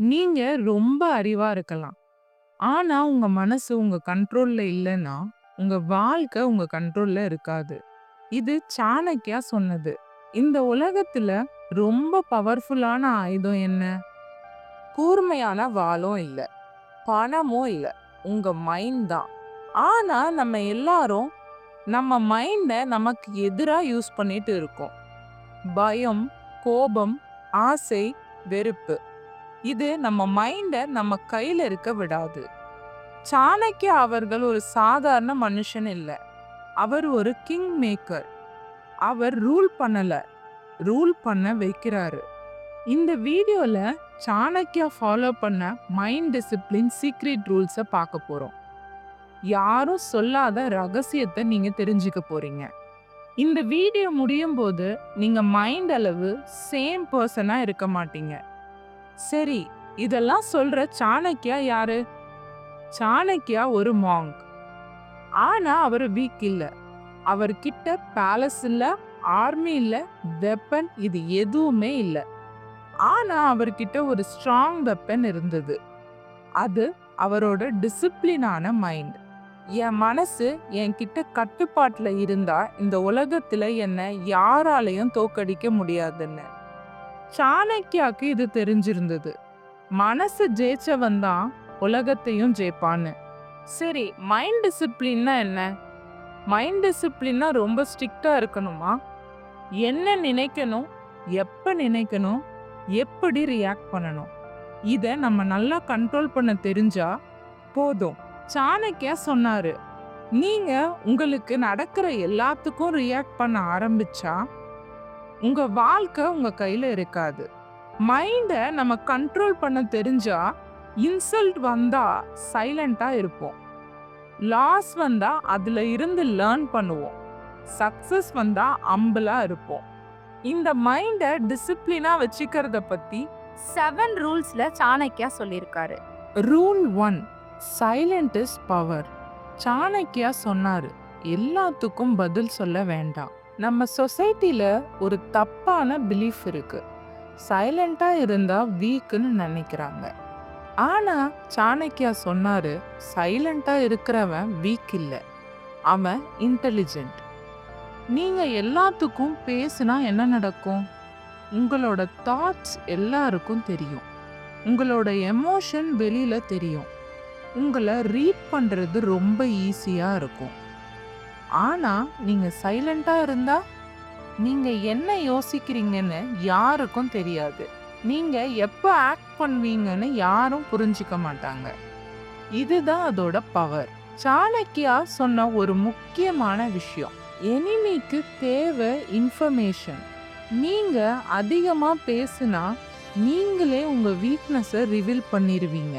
நீங்கள் ரொம்ப அறிவாக இருக்கலாம். ஆனால் உங்கள் மனசு உங்கள் கண்ட்ரோலில் இல்லைன்னா உங்கள் வாழ்க்கை உங்கள் கண்ட்ரோலில் இருக்காது. இது சாணக்யா சொன்னது. இந்த உலகத்தில் ரொம்ப பவர்ஃபுல்லான ஆயுதம் என்ன? கூர்மையான வாளும் இல்லை பணமும் இல்லை உங்கள் மைண்ட் தான். ஆனால் நம்ம எல்லாரும் நம்ம மைண்டை நமக்கு எதிராக யூஸ் பண்ணிட்டு இருக்கோம். பயம், கோபம், ஆசை, வெறுப்பு. இது நம்ம மைண்டை நம்ம கையில் இருக்க விடாது. சாணக்கியா அவர்கள் ஒரு சாதாரண மனுஷன் இல்லை அவர் ஒரு கிங் மேக்கர். அவர் ரூல் பண்ணலை ரூல் பண்ண வைக்கிறாரு. இந்த வீடியோவில் சாணக்யா ஃபாலோ பண்ண மைண்ட் டிசிப்ளின் சீக்ரெட் ரூல்ஸை பார்க்க போகிறோம் யாரும் சொல்லாத ரகசியத்தை நீங்கள் தெரிஞ்சுக்க போகிறீங்க இந்த வீடியோ முடியும் போது நீங்கள் மைண்ட் அளவு சேம் பர்சனாக இருக்க மாட்டீங்க. சரி, இதெல்லாம் சொல்ற சாணக்யா யாரு? சாணக்யா ஒரு மாங்க். ஆனா அவர் வீக் இல்ல. அவர்கிட்ட பேலஸ் இல்ல, ஆர்மி இல்ல, வெப்பன் இது எதுவுமே இல்ல. ஆனா அவர்கிட்ட ஒரு ஸ்ட்ராங் வெப்பன் இருந்தது. அது அவரோட டிசிப்ளினான மைண்ட். என் மனசு என்கிட்ட கட்டுப்பாட்டில் இருந்தா இந்த உலகத்துல என்னை யாராலையும் தோக்கடிக்க முடியாதுன்னு. சாணக்யாக்கு இது தெரிஞ்சிருந்தது. மனசு ஜெயிச்சவன் தான் உலகத்தையும் ஜெயிப்பான்னு. சரி, மைண்ட் டிசிப்ளின்னா என்ன? மைண்ட் டிசிப்ளின்னா ரொம்ப ஸ்ட்ரிக்டாக இருக்கணுமா? என்ன நினைக்கணும்? எப்போ நினைக்கணும்? எப்படி ரியாக்ட் பண்ணணும்? இதை நம்ம நல்லா கண்ட்ரோல் பண்ண தெரிஞ்சா போதும். சாணக்யா சொன்னார் நீங்கள் உங்களுக்கு நடக்கிற எல்லாத்துக்கும் ரியாக்ட் பண்ண ஆரம்பிச்சா, உங்கள் வாழ்க்கை உங்கள் கையில் இருக்காது. மைண்டை நம்ம கண்ட்ரோல் பண்ண தெரிஞ்சா, இன்சல்ட் வந்தால் சைலண்ட்டாக இருப்போம். லாஸ் வந்தால் அதில் இருந்து லேர்ன் பண்ணுவோம். சக்ஸஸ் வந்தால் அம்பலாக இருப்போம். இந்த மைண்டை டிசிப்ளினாக வச்சுக்கிறத பற்றி செவன் ரூல்ஸில் சாணக்யா சொல்லியிருக்காரு rule one silent is power Chanakya சொன்னார் எல்லாத்துக்கும் பதில் சொல்ல வேண்டாம் நம்ம சொசைட்டியில் ஒரு தப்பான பிலீஃப் இருக்குது சைலண்ட்டாக இருந்தால் வீக்குன்னு நினைக்கிறாங்க. ஆனால் சாணக்யா சொன்னார் சைலண்ட்டாக இருக்கிறவன் வீக் இல்லை. அவன் இன்டெலிஜென்ட் நீங்கள் எல்லாத்துக்கும் பேசுனா என்ன நடக்கும்? உங்களோட தாட்ஸ் எல்லாருக்கும் தெரியும். உங்களோட எமோஷன் வெளியில் தெரியும். உங்களை ரீட் பண்ணுறது ரொம்ப ஈஸியாக இருக்கும். ஆனால் நீங்கள் சைலண்ட்டாக இருந்தால் நீங்கள் என்ன யோசிக்கிறீங்கன்னு யாருக்கும் தெரியாது. நீங்கள் எப்போ ஆக்ட் பண்ணுவீங்கன்னு யாரும் புரிஞ்சுக்க மாட்டாங்க. இதுதான் அதோட பவர் சாணக்கியா சொன்ன ஒரு முக்கியமான விஷயம். எனிமிக்கு தேவை இன்ஃபர்மேஷன் நீங்கள் அதிகமாக பேசுனா நீங்களே உங்கள் வீக்னஸை ரிவீல் பண்ணிடுவீங்க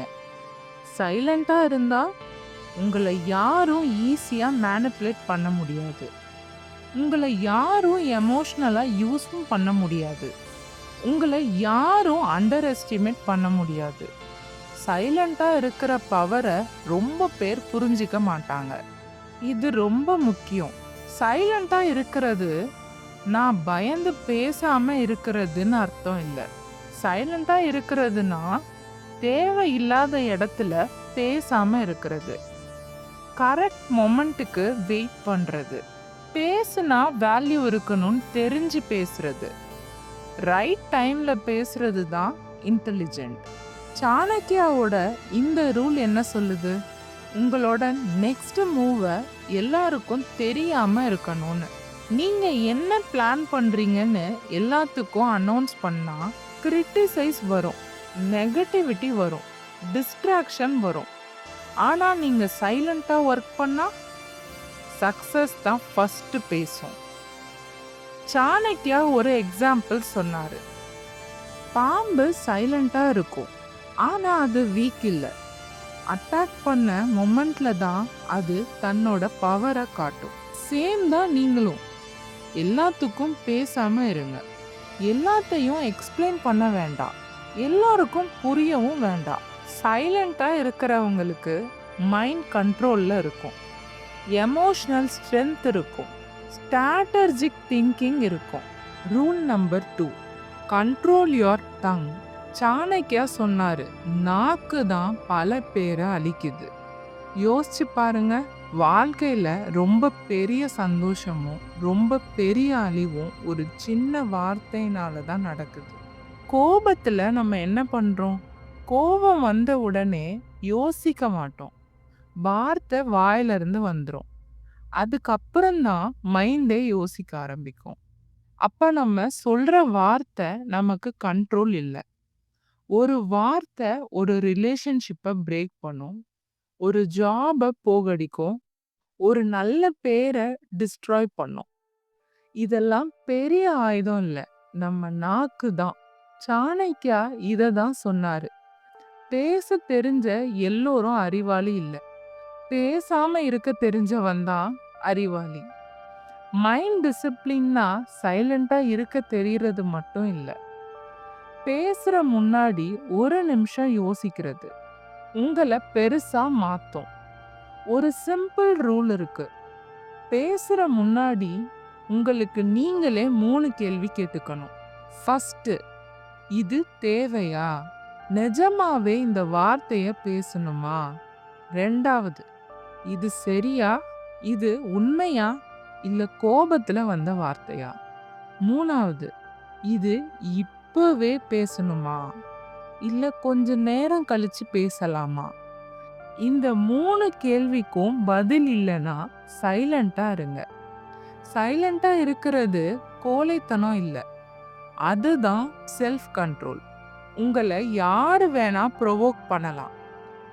சைலண்ட்டாக இருந்தால் உங்களை யாரும் ஈஸியாக மேனிப்புலேட் பண்ண முடியாது. உங்களை யாரும் எமோஷ்னலாக யூஸும் பண்ண முடியாது. உங்களை யாரும் அண்டர் எஸ்டிமேட் பண்ண முடியாது. சைலண்ட்டாக இருக்கிற பவரை ரொம்ப பேர் புரிஞ்சிக்க மாட்டாங்க. இது ரொம்ப முக்கியம். சைலண்ட்டாக இருக்கிறது நான் பயந்து பேசாமல் இருக்கிறதுன்னு அர்த்தம் இல்லை. சைலண்ட்டாக இருக்கிறதுனா தேவையில்லாத இடத்துல பேசாமல் இருக்கிறது. கரெக்ட் மொமெண்ட்டுக்கு வெயிட் பண்ணுறது பேசுனா வேல்யூ இருக்கணும்னு தெரிஞ்சு பேசுறது. ரைட் டைமில் பேசுறது தான் இன்டெலிஜென்ட் சாணக்கியாவோட இந்த ரூல் என்ன சொல்லுது? உங்களோட நெக்ஸ்ட் மூவை எல்லாருக்கும் தெரியாமல் இருக்கணும்னு. நீங்கள் என்ன பிளான் பண்ணுறீங்கன்னு எல்லாத்துக்கும் அனௌன்ஸ் பண்ணால் கிரிட்டிசைஸ் வரும். நெகட்டிவிட்டி வரும். டிஸ்ட்ராக்ஷன் வரும். ஆனால் நீங்கள் சைலண்ட்டாக ஒர்க் பண்ணால் சக்சஸ் தான் ஃபஸ்ட்டு பேசும். சாணக்யா ஒரு எக்ஸாம்பிள் சொன்னார். பாம்பு சைலண்ட்டாக இருக்கும். ஆனால் அது வீக் இல்லை. அட்டாக் பண்ண மொமெண்ட்ல தான் அது தன்னோட பவரை காட்டும். சேம் தான் நீங்களும். எல்லாத்துக்கும் பேசாம இருங்க. எல்லாத்தையும் எக்ஸ்பிளைன் பண்ண வேண்டாம். எல்லாருக்கும் புரியவும் வேண்டாம். சைலண்ட்டாக இருக்கிறவங்களுக்கு மைண்ட் கண்ட்ரோலில் இருக்கும். எமோஷ்னல் ஸ்ட்ரென்த் இருக்கும். ஸ்ட்ராட்டர்ஜிக் திங்கிங் இருக்கும். Rule number two. Control your tongue. Chanakya சொன்னார் நாக்கு தான் பல பேரை அழிக்குது. யோசிச்சு பாருங்க வாழ்க்கையில் ரொம்ப பெரிய சந்தோஷமும் ரொம்ப பெரிய அழிவும் ஒரு சின்ன வார்த்தையினால தான் நடக்குது. கோபத்தில் நம்ம என்ன பண்ணுறோம் கோபம் வந்த உடனே யோசிக்க மாட்டோம். வார்த்தை வாயிலிருந்து வந்துடும் அதுக்கப்புறம்தான் அதுக்கப்புறம் தான் மைண்டே யோசிக்க ஆரம்பிக்கும். அப்போ நம்ம சொல்கிற வார்த்தை நமக்கு கண்ட்ரோல் இல்லை. ஒரு வார்த்தை ஒரு ரிலேஷன்ஷிப்பை பிரேக் பண்ணும். ஒரு ஜாபை போகடிக்கும். ஒரு நல்ல பேரை டிஸ்ட்ராய் பண்ணும். இதெல்லாம் பெரிய ஆயுதம் இல்லை. நம்ம நாக்கு தான் சாணக்கியா இதை தான் சொன்னார். பேச தெரிஞ்ச எல்லோரும் அறிவாளி இல்லை. பேசாம இருக்க தெரிஞ்சவன் தான் அறிவாளி. மைண்ட் டிசிப்ளின்னா சைலண்டா இருக்க தெரியறது மட்டும் இல்லை. பேசுற முன்னாடி ஒரு நிமிஷம் யோசிக்கிறது. உங்களை பெருசா மாத்தும். ஒரு சிம்பிள் ரூல் இருக்கு. பேசுற முன்னாடி உங்களுக்கு நீங்களே மூணு கேள்வி கேட்டுக்கணும். ஃபஸ்ட்டு இது தேவையா? நிஜமாவே இந்த வார்த்தையை பேசணுமா? ரெண்டாவது இது சரியா? இது உண்மையா? இல்லை கோபத்தில் வந்த வார்த்தையா? மூணாவது இது இப்போவே பேசணுமா? இல்லை கொஞ்ச நேரம் கழித்து பேசலாமா? இந்த மூணு கேள்விக்கும் பதில் இல்லைன்னா சைலண்ட்டாக இருங்க. சைலண்ட்டாக இருக்கிறது கோழைத்தனம் இல்லை. அதுதான் செல்ஃப் கண்ட்ரோல் உங்களை யார் வேணா ப்ரொவோக் பண்ணலாம்.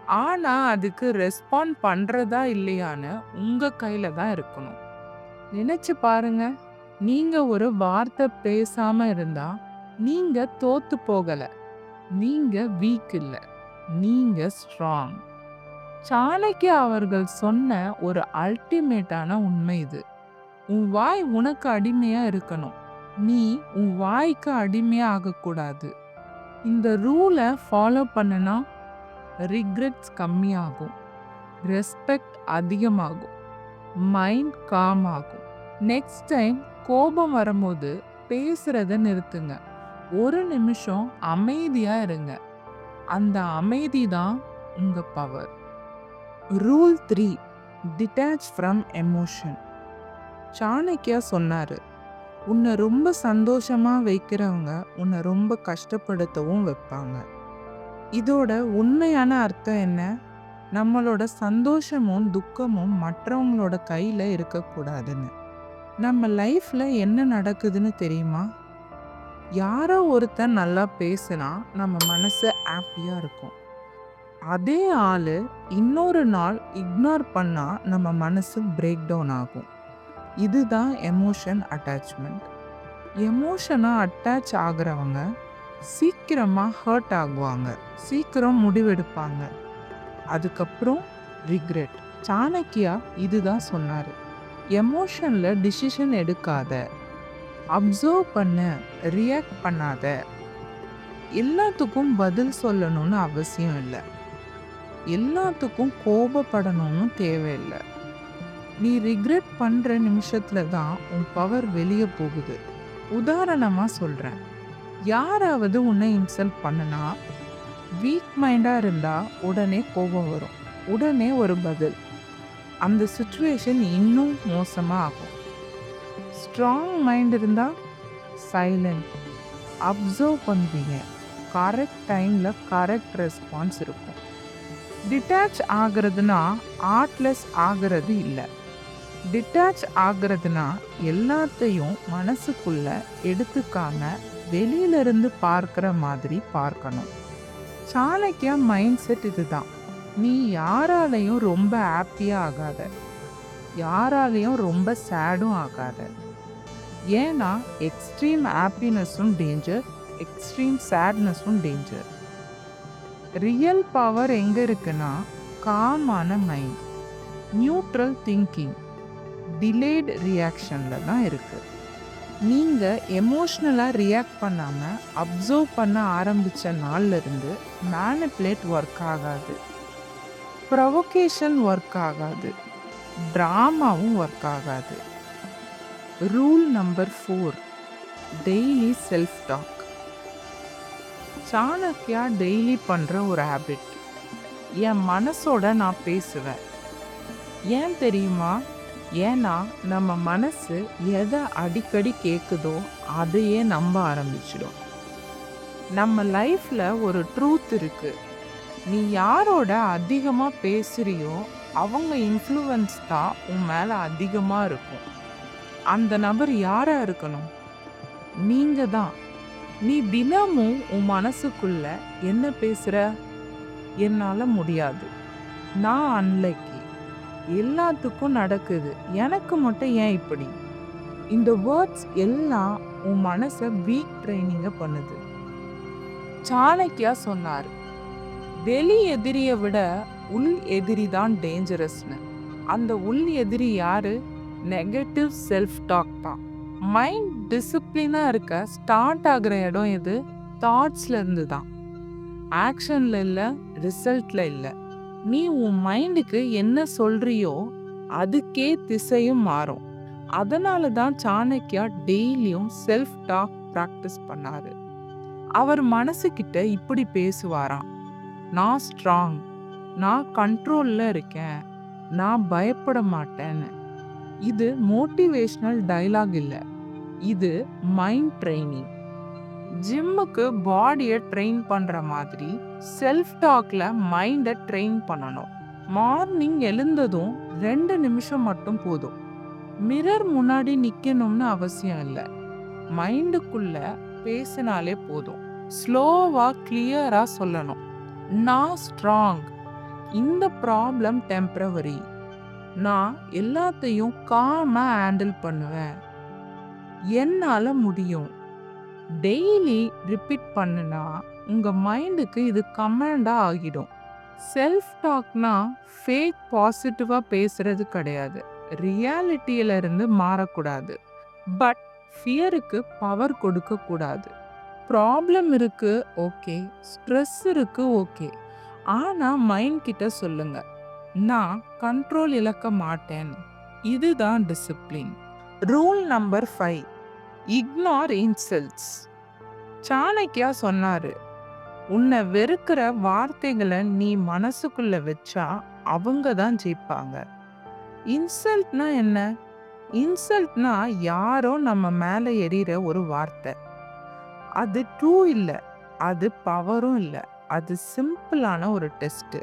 ஆனால் அதுக்கு ரெஸ்பாண்ட் பண்ணுறதா இல்லையான்னு உங்கள் கையில் தான் இருக்கணும். நினச்சி பாருங்க. நீங்கள் ஒரு வார்த்தை பேசாமல் இருந்தால் நீங்கள் தோத்து போகலை. நீங்கள் வீக் இல்லை. நீங்கள் ஸ்ட்ராங் சாணக்கிய அவர்கள் சொன்ன ஒரு அல்டிமேட்டான உண்மை இது. உன் வாய் உனக்கு அடிமையாக இருக்கணும். நீ உன் வாய்க்கு அடிமையாக ஆகக்கூடாது இந்த ரூலை ஃபாலோ பண்ணுனா ரிக்ரெட்ஸ் கம்மியாகும். ரெஸ்பெக்ட் அதிகமாகும். மைண்ட் காம் ஆகும். நெக்ஸ்ட் டைம் கோபம் வரும்போது பேசுகிறத நிறுத்துங்க. ஒரு நிமிஷம் அமைதியாக இருங்க. அந்த அமைதி தான் உங்கள் power rule three detach from emotion Chanakya சொன்னார் உன்னை ரொம்ப சந்தோஷமாக வைக்கிறவங்க உன்னை ரொம்ப கஷ்டப்படுத்தவும் வைப்பாங்க. இதோட உண்மையான அர்த்தம் என்ன? நம்மளோட சந்தோஷமும் துக்கமும் மற்றவங்களோட கையில் இருக்கக்கூடாதுன்னு. நம்ம லைஃப்பில் என்ன நடக்குதுன்னு தெரியுமா? யாரோ ஒருத்தன் நல்லா பேசுனா நம்ம மனசு ஹாப்பியாக இருக்கும். அதே ஆள் இன்னொரு நாள் இக்னோர் பண்ணால் நம்ம மனசு பிரேக் டவுன் ஆகும். இதுதான் எமோஷன் அட்டாச்மெண்ட் எமோஷனாக அட்டாச் ஆகிறவங்க சீக்கிரமாக ஹர்ட் ஆகுவாங்க. சீக்கிரம் முடிவெடுப்பாங்க. அதுக்கப்புறம் ரிக்ரெட் சாணக்கியா இதுதான் சொன்னார். எமோஷனில் டிசிஷன் எடுக்காத. அப்சர்வ் பண்ண ரியாக்ட் பண்ணாத. எல்லாத்துக்கும் பதில் சொல்லணும்னு அவசியம் இல்லை. எல்லாத்துக்கும் கோபப்படணும்னு தேவையில்லை. நீ ரிக்ரெட் பண்ணுற நிமிஷத்தில் தான் உன் பவர் வெளியே போகுது. உதாரணமாக சொல்கிறேன் யாராவது உன்னை இன்சல்ட் பண்ணனா வீக் மைண்டாக இருந்தால் உடனே கோபம் வரும். உடனே ஒரு பதில். அந்த சுச்சுவேஷன் இன்னும் மோசமாக ஆகும். ஸ்ட்ராங் மைண்ட் இருந்தால் சைலண்ட் அப்சர்வ் பண்ணுவீங்க கரெக்ட் டைமில் கரெக்ட் ரெஸ்பான்ஸ் இருக்கும். டிட்டாச் ஆகிறதுனா ஆர்ட்லெஸ் ஆகிறது இல்லை. டிட்டாச் ஆகிறதுனா எல்லாத்தையும் மனசுக்குள்ள எடுத்துக்காம வெளியிலிருந்து பார்க்குற மாதிரி பார்க்கணும். சாணக்கியா மைண்ட் செட் இதுதான். நீ யாராலையும் ரொம்ப ஹாப்பியாக ஆகாத. யாராலையும் ரொம்ப சேடும் ஆகாத. ஏன்னா எக்ஸ்ட்ரீம் ஹாப்பினஸும் டேஞ்சர் எக்ஸ்ட்ரீம் சேட்னஸும் டேஞ்சர் ரியல் பவர் எங்கே இருக்குன்னா காமான மைண்ட் நியூட்ரல் திங்கிங் டிலேட் ரியாக்ஷனில் தான் இருக்குது நீங்கள் எமோஷ்னலாக ரியாக்ட் பண்ணாமல் அப்சர்வ் பண்ண ஆரம்பித்த நாள்லேருந்து மேனிப்புலேட் ஒர்க் ஆகாது. ப்ரொவொகேஷன் ஒர்க் ஆகாது. ட்ராமாவும் ஒர்க் ஆகாது. Rule number four daily self talk Chanakya daily பண்ணுற ஒரு ஹேபிட் என் மனசோட நான் பேசுவேன். ஏன் தெரியுமா? ஏன்னா நம்ம மனசு எதை அடிக்கடி கேட்குதோ அதையே நம்ப ஆரம்பிச்சிடும். நம்ம லைஃப்பில் ஒரு ட்ரூத் இருக்குது நீ யாரோட அதிகமாக பேசுகிறியோ அவங்க இன்ஃப்ளூவன்ஸ் தான் உன் மேலே அதிகமாக இருக்கும். அந்த நபர் யாராக இருக்கணும்? நீங்கள் தான். நீ தினமும் உன் மனசுக்குள்ள என்ன பேசுகிற என்னால் முடியாது. நான் அன்லைக் எல்லாத்துக்கும் நடக்குது. எனக்கு மட்டும் ஏன் இப்படி? இந்த வேர்ட்ஸ் எல்லாம் உன் மனசை வீக் ட்ரைனிங்கை பண்ணுது. சாணக்கியா சொன்னார் வெளி எதிரியை விட உள் எதிரி தான் டேஞ்சரஸ்னு அந்த உள் எதிரி யாரு? நெகட்டிவ் செல்ஃப் டாக் தான் மைண்ட் டிசிப்ளினாக இருக்க ஸ்டார்ட் ஆகிற இடம் எது? தாட்ஸ்லேருந்து தான். ஆக்ஷனில் இல்லை ரிசல்ட்டில் இல்லை. நீ உன் மைண்டுக்கு என்ன சொல்றியோ அதுக்கே திசையும் மாறும். அதனால தான் சாணக்கியா டெய்லியும் செல்ஃப் டாக் ப்ராக்டிஸ் பண்ணாரு. அவர் மனசுக்கிட்ட இப்படி பேசுவாராம். நான் ஸ்ட்ராங் நான் கண்ட்ரோலில் இருக்கேன். நான் பயப்பட மாட்டேன்னு. இது மோட்டிவேஷ்னல் டயலாக் இல்லை. இது மைண்ட் ட்ரைனிங் ஜிம்முக்கு பாடியை ட்ரெயின் பண்ணுற மாதிரி செல்ஃப் டாக்ல மைண்டை ட்ரெயின் பண்ணணும். மார்னிங் எழுந்ததும் ரெண்டு நிமிஷம் மட்டும் போதும். மிரர் முன்னாடி நிற்கணும்னு அவசியம் இல்லை. மைண்டுக்குள்ள பேசினாலே போதும். ஸ்லோவாக கிளியராக சொல்லணும். நான் ஸ்ட்ராங். இந்த ப்ராப்ளம் டெம்ப்ரவரி. நான் எல்லாத்தையும் காமாக ஹேண்டில் பண்ணுவேன். என்னால் முடியும். டெய்லி ரிப்பீட் பண்ணுனா உங்கள் மைண்டுக்கு இது கமாண்டாக ஆகிடும். செல்ஃப் டாக்னா ஃபேக் பாசிட்டிவாக பேசுறது கிடையாது. ரியாலிட்டியிலிருந்து மாறக்கூடாது. பட் ஃபியருக்கு பவர் கொடுக்கக்கூடாது. ப்ராப்ளம் இருக்குது ஓகே ஸ்ட்ரெஸ் இருக்குது ஓகே ஆனால் மைண்ட் கிட்ட சொல்லுங்க. நான் கண்ட்ரோல் இழக்க மாட்டேன். இதுதான் discipline rule number five ignore insults Chanakya சொன்னாரு உன்னை வெறுக்கிற வார்த்தைகளை நீ மனசுக்குள்ள வச்சா அவங்க தான் ஜெயிப்பாங்க. இன்சல்ட்னா என்ன? இன்சல்ட்னா யாரோ நம்ம மேலே எறிகிற ஒரு வார்த்தை. அது ட்ரூ இல்லை அது பவரும் இல்லை அது சிம்பிளான ஒரு டெஸ்ட்டு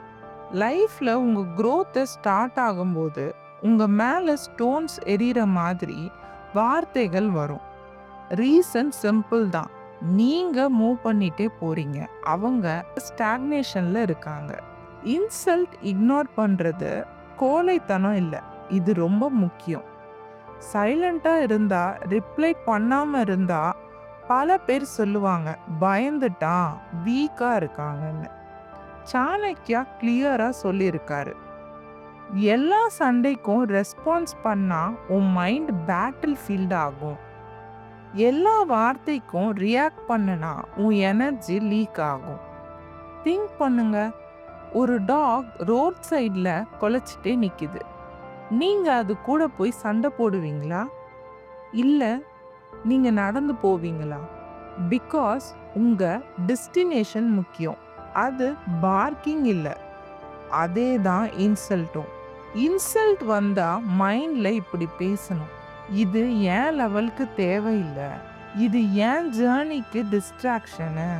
லைஃப்பில் உங்கள் க்ரோத்தை ஸ்டார்ட் ஆகும்போது உங்கள் மேலே ஸ்டோன்ஸ் எரியிற மாதிரி வார்த்தைகள் வரும். ரீசன் சிம்பிள் தான். நீங்கள் மூவ் பண்ணிட்டே போகிறீங்க அவங்க ஸ்டாக்னேஷனில் இருக்காங்க. இன்சல்ட் இக்னோர் பண்ணுறது கோழைத்தனம் இல்லை. இது ரொம்ப முக்கியம். சைலண்ட்டாக இருந்தால் ரிப்ளை பண்ணாமல் இருந்தால் பல பேர் சொல்லுவாங்க பயந்துட்டான் வீக்காக இருக்காங்கன்னு. சாணக்கியா கிளியராக சொல்லியிருக்காரு. எல்லா சண்டைக்கும் ரெஸ்பான்ஸ் பண்ணால் உன் மைண்ட் பேட்டில் ஃபீல்ட் ஆகும். எல்லா வார்த்தைக்கும் ரியாக்ட் பண்ணனா உன் எனர்ஜி லீக் ஆகும். திங்க் பண்ணுங்க. ஒரு டாக் ரோட் சைடில் குலைச்சிட்டே நிற்கிது நீங்கள் அது கூட போய் சண்டை போடுவீங்களா? இல்லை நீங்கள் நடந்து போவீங்களா? பிகாஸ் உங்கள் டெஸ்டினேஷன் முக்கியம். அது பார்க்கிங் இல்லை. அதே தான் இன்சல்ட்டும் இன்சல்ட் வந்தால் மைண்டில் இப்படி பேசணும். இது ஏன் லெவலுக்கு தேவையில்லை? இது ஏன் ஜேர்னிக்கு டிஸ்ட்ராக்ஷனு?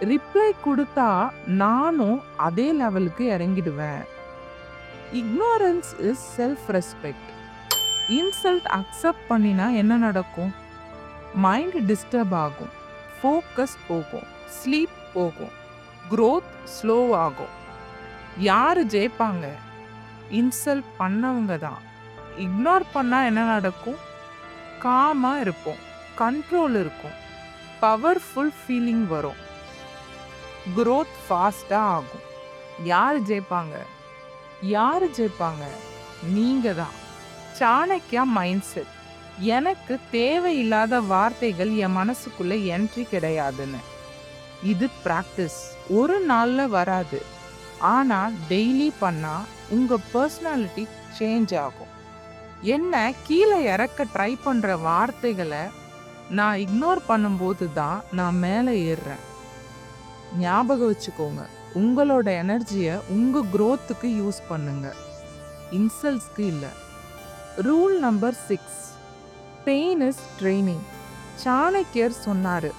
ரிப்ளை கொடுத்தா நானும் அதே லெவலுக்கு இறங்கிடுவேன். Ignorance is self respect insult accept பண்ணினா என்ன நடக்கும்? மைண்ட் டிஸ்டர்ப் ஆகும். ஃபோக்கஸ் போகும். ஸ்லீப் போகும். க்ரோத் ஸ்லோ ஆகும். யார் ஜெயிப்பாங்க? இன்சல்ட் பண்ணவங்க தான். இக்னோர் பண்ணால் என்ன நடக்கும்? காமாக இருப்போம். கண்ட்ரோல் இருக்கும். பவர்ஃபுல் ஃபீலிங் வரும். க்ரோத் ஃபாஸ்ட்டாக ஆகும். யார் ஜெயிப்பாங்க? யார் ஜெயிப்பாங்க? நீங்கள் தான். சாணக்கியா மைண்ட் செட் எனக்கு தேவையில்லாத வார்த்தைகள் என் மனசுக்குள்ளே என்ட்ரி கிடையாதுன்னு. இது ப்ராக்டிஸ் ஒரு நாளில் வராது. ஆனால் டெய்லி பண்ணால் உங்கள் பர்சனாலிட்டி சேஞ்ச் ஆகும். என்ன கீழே இறக்க ட்ரை பண்ணுற வார்த்தைகளை நான் இக்னோர் பண்ணும்போது தான் நான் மேலே ஏறுறேன். ஞாபகம் வச்சுக்கோங்க உங்களோட எனர்ஜியை உங்கள் க்ரோத்துக்கு யூஸ் பண்ணுங்க. இன்சல்ட்ஸ்க்கு இல்லை. Rule number six pain is training சாணக்கியர் சொன்னார்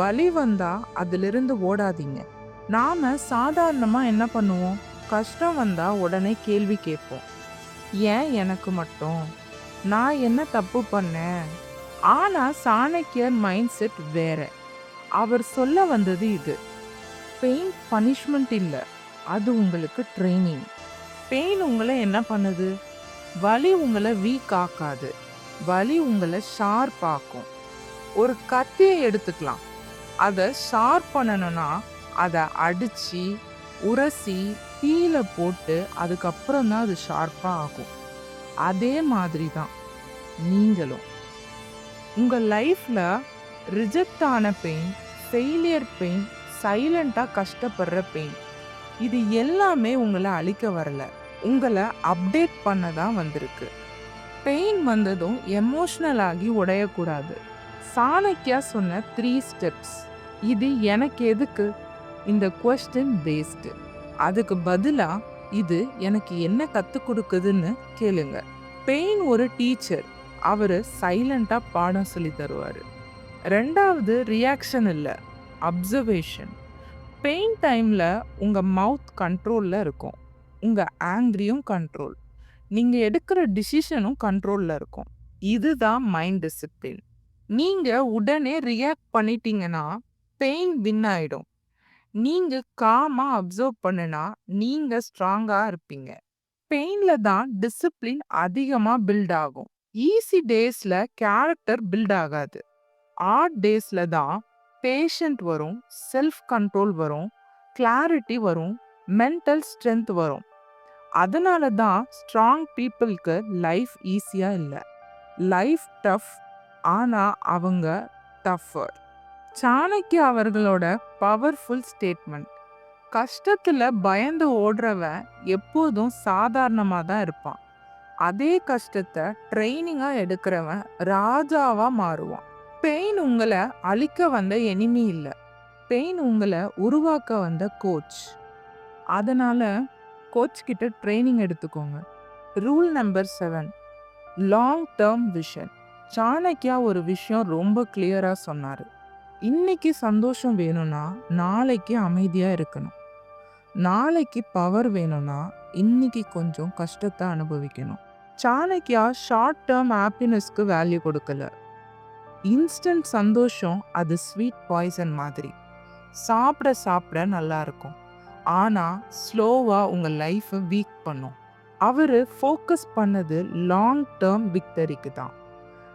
வலி வந்தால் அதிலிருந்து ஓடாதீங்க. நாம் சாதாரணமாக என்ன பண்ணுவோம்? கஷ்டம் வந்தால் உடனே கேள்வி கேட்போம். ஏன் எனக்கு மட்டும்? நான் என்ன தப்பு பண்ணேன்? ஆனால் சாணக்கியர் மைண்ட் செட் வேற. அவர் சொல்ல வந்தது இது. பெயின் பனிஷ்மெண்ட் இல்லை. அது உங்களுக்கு ட்ரைனிங் பெயின் உங்களை என்ன பண்ணுது? வலி உங்களை வீக் ஆக்காது. வலி உங்களை ஷார்ப் ஆக்கும். ஒரு கத்தியை எடுத்துக்கலாம். அதை ஷார்ப் பண்ணணும்னா அதை அடித்து உரசி தீயில போட்டு அதுக்கப்புறம் தான் அது ஷார்ப்பாக ஆகும். அதே மாதிரி தான் நீங்களும். உங்கள் லைஃப்பில் ரிஜெக்ட் ஆன பெயின் ஃபெயிலியர் பெயின் சைலண்ட்டாக கஷ்டப்படுற பெயின் இது எல்லாமே உங்களை அழிக்க வரல. உங்களை அப்டேட் பண்ண தான் வந்திருக்கு. பெயின் வந்ததும் எமோஷ்னல் ஆகி உடையக்கூடாது. சாணக்கியா சொன்ன த்ரீ ஸ்டெப்ஸ் இது எனக்கு எதுக்கு? இந்த கொஸ்டின் பேஸ்டு அதுக்கு பதிலாக இது எனக்கு என்ன கற்றுக் கொடுக்குதுன்னு கேளுங்க. பெயின் ஒரு டீச்சர் அவர் சைலண்டாக பாடம் சொல்லி தருவார். ரெண்டாவது ரியாக்ஷன் இல்லை. அப்சர்வேஷன் பெயின் டைமில் உங்கள் மவுத் கண்ட்ரோலில் இருக்கும். உங்கள் ஆங்க்ரியும் கண்ட்ரோல் நீங்கள் எடுக்கிற டிசிஷனும் கண்ட்ரோலில் இருக்கும். இதுதான் மைண்ட் டிசிப்ளின் நீங்கள் உடனே ரியாக்ட் பண்ணிட்டீங்கன்னா பெயின் வின் ஆகிடும் நீங்கள் காமாக அப்சர்வ் பண்ணுனா நீங்கள் ஸ்ட்ராங்காக இருப்பீங்க. பெயினில் தான் டிசிப்ளின் அதிகமாக பில்ட் ஆகும். ஈஸி டேஸில் கேரக்டர் பில்ட் ஆகாது. ஆர்ட் டேஸில் தான் பேஷண்ட் வரும் செல்ஃப் கண்ட்ரோல் வரும் கிளாரிட்டி வரும் மென்டல் ஸ்ட்ரென்த் வரும். அதனால தான் ஸ்ட்ராங் பீப்புளுக்கு லைஃப் ஈஸியாக இல்லை. லைஃப் டஃப் ஆனால் அவங்க டஃபர் சாணக்கிய அவர்களோட பவர்ஃபுல் ஸ்டேட்மெண்ட் கஷ்டத்தில் பயந்து ஓடுறவன் எப்போதும் சாதாரணமாக தான் இருப்பான். அதே கஷ்டத்தை ட்ரைனிங்காக எடுக்கிறவன் ராஜாவாக மாறுவான். பெயின் உங்களை அழிக்க வந்த எனிமி இல்லை. பெயின் உங்களை உருவாக்க வந்த கோச் அதனால் கோச் கிட்ட ட்ரைனிங் எடுத்துக்கோங்க. Rule number seven long term vision Chanakya ஒரு விஷயம் ரொம்ப கிளியராக சொன்னார். இன்னைக்கு சந்தோஷம் வேணும்னா நாளைக்கு அமைதியாக இருக்கணும். நாளைக்கு பவர் வேணும்னா இன்னைக்கு கொஞ்சம் கஷ்டத்தை அனுபவிக்கணும். சாணக்கியா ஷார்ட் டேர்ம் ஹாப்பினஸ்க்கு வேல்யூ கொடுக்கல. இன்ஸ்டன்ட் சந்தோஷம் அது ஸ்வீட் பாய்சன் மாதிரி. சாப்பிட சாப்பிட நல்லா இருக்கும். ஆனால் ஸ்லோவாக உங்கள் லைஃப்பை வீக் பண்ணும். அவர் ஃபோக்கஸ் பண்ணது லாங் டேர்ம் விக்டரிக்கு தான்.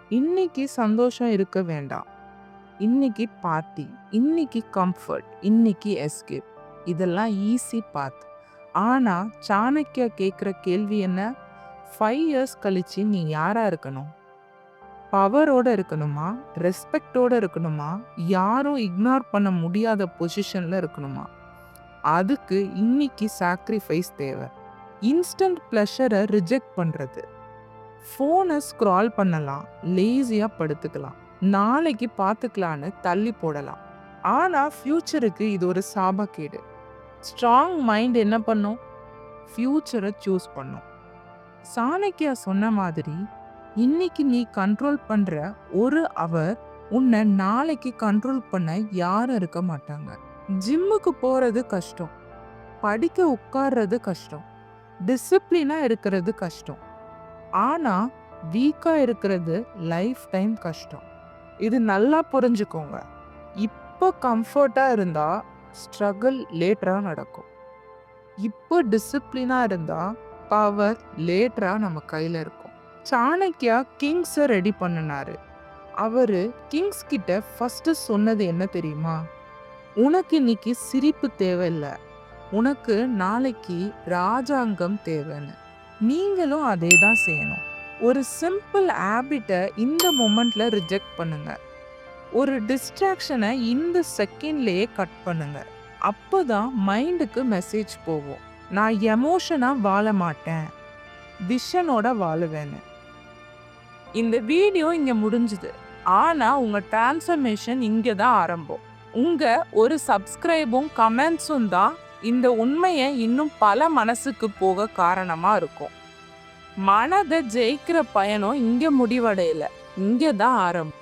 இன்னைக்கு சந்தோஷம் இருக்க வேண்டாம். இன்னைக்கு பார்ட்டி இன்னைக்கு கம்ஃபர்ட் இன்னைக்கு எஸ்கேப் இதெல்லாம் ஈஸி பாத் ஆனால் சாணக்கியா கேட்குற கேள்வி என்ன? ஃபைவ் இயர்ஸ் கழிச்சு நீ யாராக இருக்கணும்? பவரோட இருக்கணுமா? ரெஸ்பெக்டோட இருக்கணுமா? யாரும் இக்னோர் பண்ண முடியாத பொசிஷனில் இருக்கணுமா? அதுக்கு இன்னைக்கு சாக்ரிஃபைஸ் தேவை. இன்ஸ்டன்ட் ப்ளஷரை ரிஜெக்ட் பண்ணுறது ஃபோனை ஸ்க்ரால் பண்ணலாம். லேசியாக படுத்துக்கலாம். நாளைக்கு பார்த்துக்கலான்னு தள்ளி போடலாம். ஆனால் ஃப்யூச்சருக்கு இது ஒரு சாபக்கேடு. ஸ்ட்ராங் மைண்ட் என்ன பண்ணும்? ஃப்யூச்சரை சூஸ் பண்ணும். சாணக்கியா சொன்ன மாதிரி இன்னைக்கு நீ கண்ட்ரோல் பண்ணுற ஒரு அவர் உன்னை நாளைக்கு கண்ட்ரோல் பண்ண யாரும் இருக்க மாட்டாங்க. ஜிம்முக்கு போகிறது கஷ்டம். படிக்க உட்கார்றது கஷ்டம். டிசிப்ளினாக இருக்கிறது கஷ்டம். ஆனால் வீக்காக இருக்கிறது லைஃப் டைம் கஷ்டம். இது நல்லா புரிஞ்சுக்கோங்க. இப்போ கம்ஃபர்ட்டாக இருந்தால் ஸ்ட்ரகிள் லேட்டராக நடக்கும். இப்போ டிசிப்ளினாக இருந்தால் பவர் லேட்டராக நம்ம கையில் இருக்கும். சாணக்கியா கிங்ஸை ரெடி பண்ணினாரு. அவர் கிங்ஸ் கிட்ட ஃபஸ்ட்டு சொன்னது என்ன தெரியுமா? உனக்கு இன்னைக்கு சிரிப்பு தேவையில்லை. உனக்கு நாளைக்கு ராஜாங்கம் தேவைன்னு. நீங்களும் அதே தான் செய்யணும். ஒரு சிம்பிள் ஹேபிட்டை இந்த மூமெண்ட்டில் ரிஜெக்ட் பண்ணுங்கள் ஒரு டிஸ்ட்ராக்ஷனை இந்த செகண்ட்லேயே கட் பண்ணுங்க. அப்போதான் மைண்டுக்கு மெசேஜ் போகும். நான் எமோஷனாக வாழ மாட்டேன். விஷனோட வாழுவேன்னு. இந்த வீடியோ இங்கே முடிஞ்சுது. ஆனால் உங்கள் டிரான்ஸ்ஃபர்மேஷன் இங்கே தான் ஆரம்பம். உங்கள் ஒரு சப்ஸ்கிரைபும் கமெண்ட்ஸும் தான் இந்த உண்மையை இன்னும் பல மனசுக்கு போக காரணமாக இருக்கும். மனதை ஜெயிக்கிற பயணம் இங்கே முடிவடையலை. இங்கே தான் ஆரம்பம்.